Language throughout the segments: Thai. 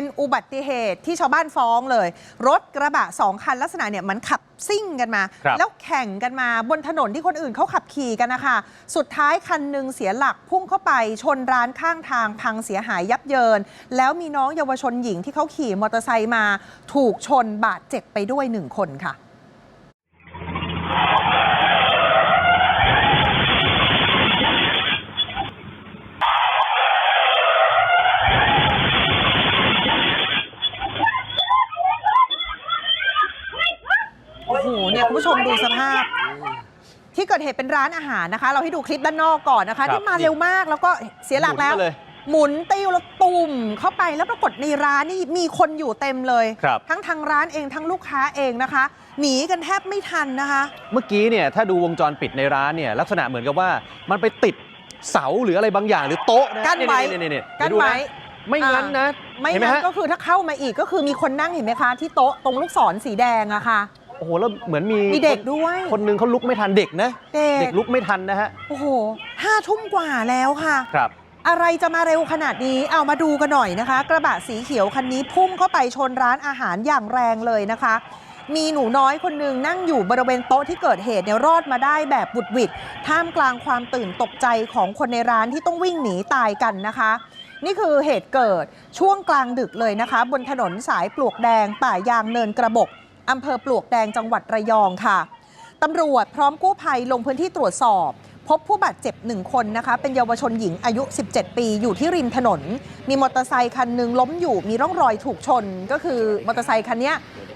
เป็นอุบัติเหตุที่ชาวบ้านฟ้องเลย รถกระบะสองคันลักษณะเนี่ยเหมันขับซิ่งกันมา ครับ แล้วแข่งกันมาบนถนนที่คนอื่นเขาขับขี่กันนะคะ สุดท้ายคันหนึ่งเสียหลักพุ่งเข้าไปชนร้านข้างทางพังเสียหายยับเยิน แล้วมีน้องเยาวชนหญิงที่เขาขี่มอเตอร์ไซค์มา ถูกชนบาดเจ็บไปด้วยหนึ่งคนค่ะ ดูสภาพ ที่เกิดเหตุเป็นร้านอาหารนะคะ เราให้ดูคลิปด้านนอกก่อนนะคะครับที่มาเร็วมากแล้วก็เสียหลักแล้วหมุนมาเลยหมุนติ้วแล้วตุ่มเข้าไปแล้วปรากฏในร้านนี่มีคนอยู่เต็มเลยครับทั้งทางร้านเองทั้งลูกค้าเองนะคะ หนีกันแทบไม่ทันนะคะ เมื่อกี้เนี่ยถ้าดูวงจรปิดในร้านเนี่ยลักษณะเหมือนกับว่ามันไปติดเสาหรืออะไรบางอย่างหรือโต๊ะนะกั้นไว้เนี่ยเนี่ยกั้นเดี๋ยวดูไว้ไม่งั้นนะ ไม่เห็นไหมงั้นฮะก็คือถ้าเข้ามาอีกก็คือมีคนนั่งเห็นไหมคะ ที่โต๊ะตรงลูกศรสีแดงอะค่ะ โอ้โหแล้วเหมือนมีมีเด็กด้วย คนหนึงเขาลุกไม่ทันเด็กนะเด็เด็กกลุกไม่ทันนะฮะโอ้โหห้าทุ่มกว่าแล้วค่ะ ครับ อะไรจะมาเร็วขนาดนี้ เอามาดูกันหน่อยนะคะ กระบะสีเขียวคันนี้พุ่งเข้าไปชนร้านอาหารอย่างแรงเลยนะคะ มีหนูน้อยคนหนึ่งนั่งอยู่บริเวณโต๊ะที่เกิดเหตุเนี่ยรอดมาได้แบบบุดหวิด ท่ามกลางความตื่นตกใจของคนในร้านที่ต้องวิ่งหนีตายกันนะคะ นี่คือเหตุเกิดช่วงกลางดึกเลยนะคะ บนถนนสายปลวกแดงป่ายางเนินกระบก อำเภอปลวกแดงจังหวัดระยองค่ะตำรวจพร้อมกู้ภัยลงพื้นที่ตรวจสอบ พบผู้บาดเจ็บหนึ่งคนนะคะ เป็นเยาวชนหญิงอายุ 17 ปีอยู่ที่ริมถนน มีมอเตอร์ไซคันหนึ่งล้มอยู่มีร่องรอยถูกชน ก็คือมอเตอร์ไซคันนี้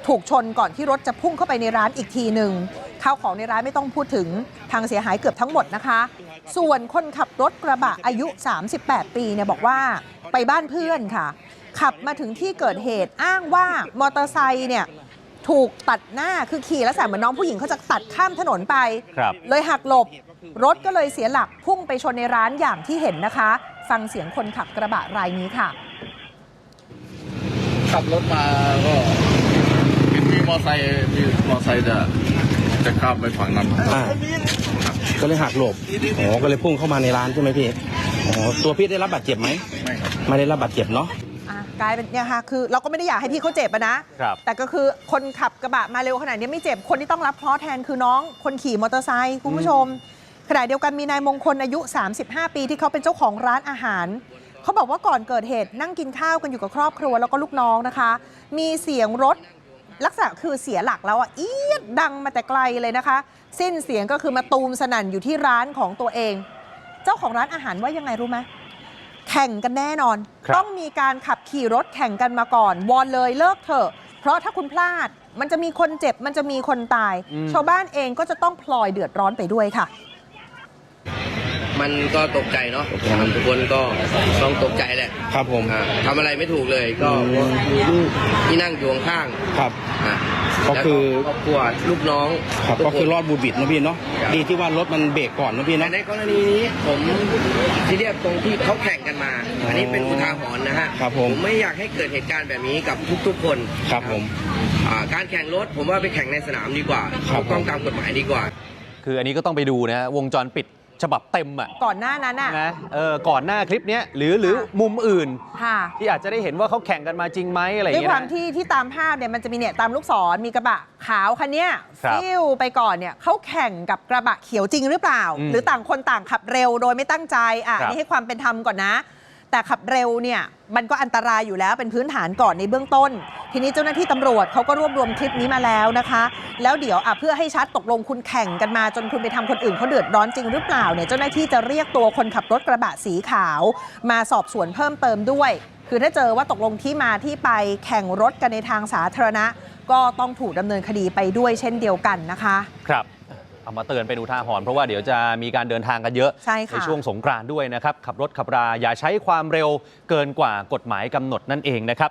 ถูกชนก่อนที่รถจะพุ่งเข้าไปในร้านอีกทีหนึ่งข้าวของในร้านไม่ต้องพูดถึงทางเสียหายเกือบทั้งหมดนะคะ ส่วนคนขับรถกระบะอายุ 38 ปีเนี่ยบอกว่าไปบ้านเพื่อนค่ะ ขับมาถึงที่เกิดเหตุอ้างว่ามอเตอร์ไซค์เนี่ย ถูกตัดหน้าคือขี่แล้วแสเหมือนน้องผู้หญิงเขาจะตัดข้ามถนนไป ครับ เลยหักหลบ รถก็เลยเสียหลักพุ่งไปชนในร้านอย่างที่เห็นนะคะ ฟังเสียงคนขับกระบะรายนี้ค่ะ ขับรถมาก็เห็นมีมอไซค์มีมอไซค์จะจะข้ามไปฝั่งนั้นอ่าก็เลยหักหลบอ๋อก็เลยพุ่งเข้ามาในร้านใช่ไหมพี่อ๋อตัวพี่ได้รับบาดเจ็บไหมไม่ครับไม่ได้รับบาดเจ็บเนาะอะ กลายเป็นเนี่ยค่ะคือเราก็ไม่ได้อยากให้พี่เขาเจ็บอะนะ ครับแต่ก็คือคนขับกระบะมาเร็วขนาดนี้ไม่เจ็บคนที่ต้องรับเคราะห์แทนคือน้องคนขี่มอเตอร์ไซค์คุณผู้ชมขณะเดียวกันมีนายมงคลอายุ 35 ปีที่เขาเป็นเจ้าของร้านอาหาร เขาบอกว่าก่อนเกิดเหตุนั่งกินข้าวกันอยู่กับครอบครัวแล้วก็ลูกน้องนะคะ มีเสียงรถลักษณะคือเสียหลักแล้วอะเอียดดังมาแต่ไกลเลยนะคะ สิ้นเสียงก็คือมาตูมสนั่นอยู่ที่ร้านของตัวเอง เจ้าของร้านอาหารว่ายังไงรู้ไหม แข่งกันแน่นอน ครับต้องมีการขับขี่รถแข่งกันมาก่อน วอนเลยเลิกเถอะ เพราะถ้าคุณพลาดมันจะมีคนเจ็บมันจะมีคนตาย อืม ชาวบ้านเองก็จะต้องพลอยเดือดร้อนไปด้วยค่ะ มันก็ตกใจเนาะทุกคนก็ต้องตกใจแหละครับผมอ่าทำอะไรไม่ถูกเลยก็อืมมีลูกที่นั่งอยู่ข้างครับๆอะก็คือแล้วครอบครัวลูกน้องครับทุก็นคือรอดบูดบิดนะพี่เนาะครับดีที่ว่ารถมันเบรกก่อนนะพี่แต่เนาะในกรณีนี้ผมที่เรียกตรงที่เขาแข่งกันมาอ๋ออัอันนี้เป็นอุทาหรณ์นะฮะครับผมไม่อยากให้เกิดเหตุการณ์แบบนี้กับทุกๆคนครับผมอ่าการแข่งรถผมว่าไปแข่งในสนามดีกว่าครับถูกต้องตามกฎหมายดีกว่า คืออันนี้ก็ต้องไปดูนะฮะวงจรปิด ฉบับเต็มอะก่อนหน้านั้นอะนะเออก่อนหน้าคลิปเนี้ยหรือหรือมุมอื่น ค่ะที่อาจจะได้เห็นว่าเขาแข่งกันมาจริงไหมอะไรอย่างด้วยเงี้ความยนะ ที่ที่ตามภาพเนี่ยมันจะมีเนี่ยตามลูกศรมีกระบะขาวคันเนี้ยครับฟิวไปก่อนเนี่ยเขาแข่งกับกระบะเขียวจริงหรือเปล่า อืมหรือต่างคนต่างขับเร็วโดยไม่ตั้งใจอะครับ อันนี่ให้ความเป็นธรรมก่อนนะ แต่ขับเร็วเนี่ยมันก็อันตรายอยู่แล้วเป็นพื้นฐานก่อนในเบื้องต้น ทีนี้เจ้าหน้าที่ตำรวจเขาก็รวบรวมคลิปนี้มาแล้วนะคะ แล้วเดี๋ยวอะเพื่อให้ชัดตกลงคุณแข่งกันมาจนคุณไปทำคนอื่นเขาเดือดร้อนจริงหรือเปล่าเนี่ยเจ้าหน้าที่จะเรียกตัวคนขับรถกระบะสีขาว มาสอบสวนเพิ่มเติมด้วย คือถ้าเจอว่าตกลงที่มาที่ไปแข่งรถกันในทางสาธารณะ ก็ต้องถูกดำเนินคดีไปด้วยเช่นเดียวกันนะคะ ครับ เอามาเตือนเป็นอุทาหรณ์เพราะว่าเดี๋ยวจะมีการเดินทางกันเยอะใช่ค่ะ ช่วงสงกรานต์ด้วยนะครับ ขับรถขับราอย่าใช้ความเร็วเกินกว่ากฎหมายกำหนดนั่นเองนะครับ